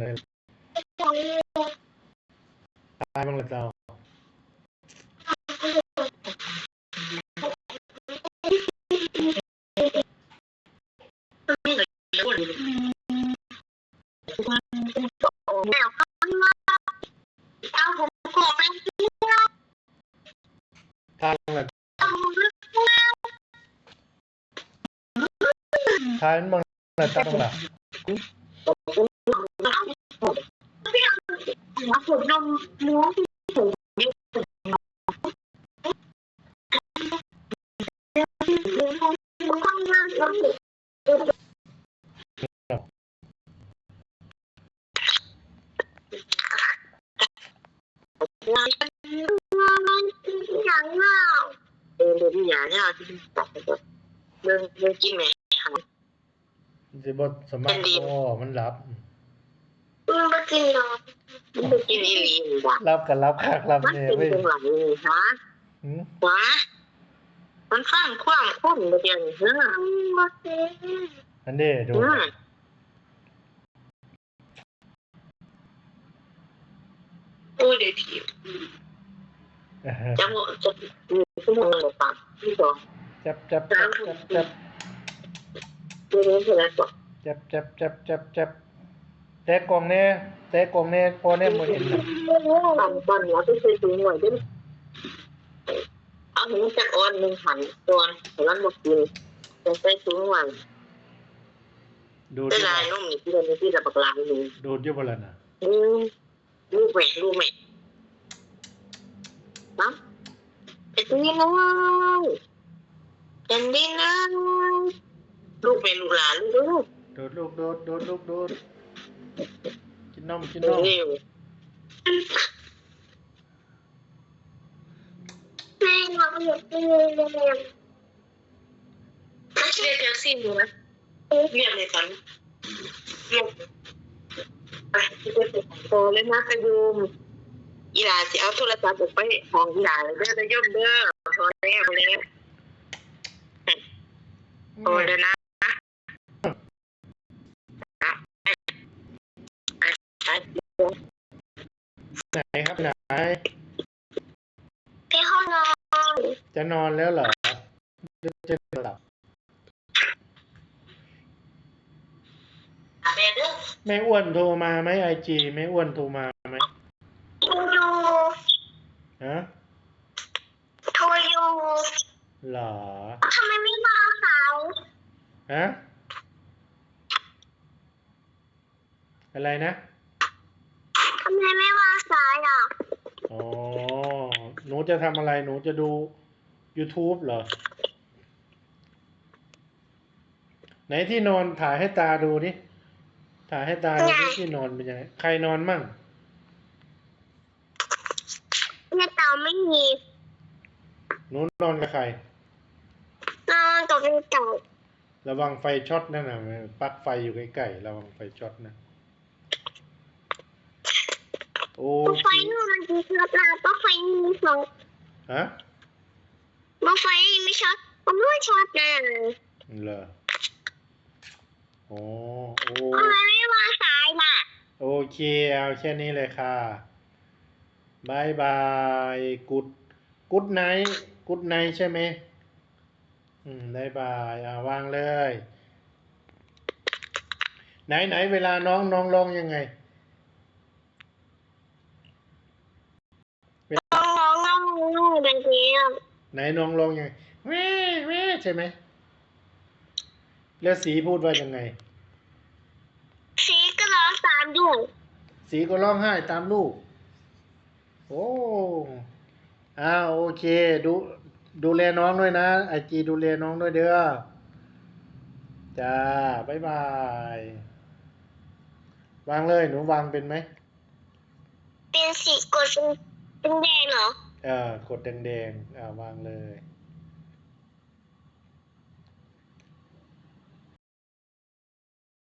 เลยตายบ้างเลยเจ้าแมว ข้างมาเอาผมกลัวไปเที่ยวทางละเอาผมเลือกแมวทายบ้างละเจ้าบ้างละหัวผมนมม้วนที่สูงเยอะมันข้างล่างมันลายมันอย่างเงาเออเดี๋ยวพี่ยาเนี่ยที่ตัดไปก่อนเดินเดินกินไหมจะบดสมัครโอ้มันรับ มันไม่กินหรอกมันไม่กินอีหลีนี่ว่ะรับกันรับคักรับมันเนี่ยเป็นเว้ยจังหวะนี้ฮะหืมวะมันข้างขว้างคุ้มเดียวนี่ฮะมาสิอันนี้ดูอืมโอ้ยเดี๋ยวทีเออจะหมดจะมีชั่วโมงหรือเปล่าพี่บอกจับจับจับจับจับเดี๋ยวนี้เท่าไหร่บอกจับจับจับจับจับ แต่กล่องเนี่ยแต่กล่องเนี่ยพอเนี่ยหมดเห็นนะตอนตอนนี้ก็เคยซื้อหน่วยด้วยเอาหินจากอ้อนหนึ่งหันตัวแต่ละหมดกินจะใส่ซื้อหน่วยดูดได้อยู่ลายบ่นุ่มนี่ที่เราไม่ที่เราปักลายนี่ดูดอยู่บ่ล่ะน่ะอืมลูกแหวนลูกแหวนนะเป็นนี่น้องเป็นนี่น้องลูกเป็นลูกหลานลูกโดดลูกโดดโดดลูกโดด กินนมกินเร็นมวแม่เราอยากกินเลยเรียกแท็กซี่ดูนะเรียกเลยตอนเรียกไปโตเลยนะไปดูอีหลาจะเอาโทรศัพท์ออกไปของอีหลาเลยเด้อจะย่อมเด้อพอแล้วแล้วโอ้ยเลยนะไป ไหนครับไหนไปห้องนอนจะนอนแล้วเหรอจะจะหลับแม่เด้อแม่อ้วนโทรมาไหมไอจีแม่อ้วนโทรมาไหมโทรอยู่ฮะโทรอยู่เหรอทำไมไม่มาสาวฮะอะไรนะทำไม ไม่มาสายอะ อ๋อ หนูจะทำอะไร หนูจะดู YouTube เหรอ ไหนที่นอนถ่ายให้ตาดูดิ ถ่ายให้ตาดูดิที่นอนเป็นยังไง ใครนอนมั่งในเตาไม่มีหนูนอนกับใคร นอนกับเป็นเต่าระวังไฟช็อตนั่นนะปลั๊กไฟอยู่ใกล้ๆ ระวังไฟช็อตนะ โอ้ไฟนู่นมันดีช็อตนะก็ไฟมีสองฮะมันไฟไม่ช็อตมันไม่ช็อตนะเหรอโอ้โอ้ทำไมไม่มาสายล่ะ โอเค เอาแค่นี้เลยค่ะบายบายกุดกุดไนท์กุดไนท์ใช่ไหมอืมบายบายอ่าวางเลย ไหนไหนเวลาน้องน้องร้องยังไง น้อง น้องน้องน้องเป็นเพียงไหนน้องร้องยังไงแม่แม่ใช่ไหม แล้วสีพูดว่ายังไง สีก็ร้องตามด้วยสีก็ร้องไห้ตามลูก โอ้อ้าวโอเค ดูดูแลน้องด้วยนะไอจีดูแลน้องด้วยเด้อจ้าบ๊ายบาย วางเลย หนูวางเป็นไหม เป็นสีกดเป็นแดงเหรอ เออกดแดงๆอ่าวางเลย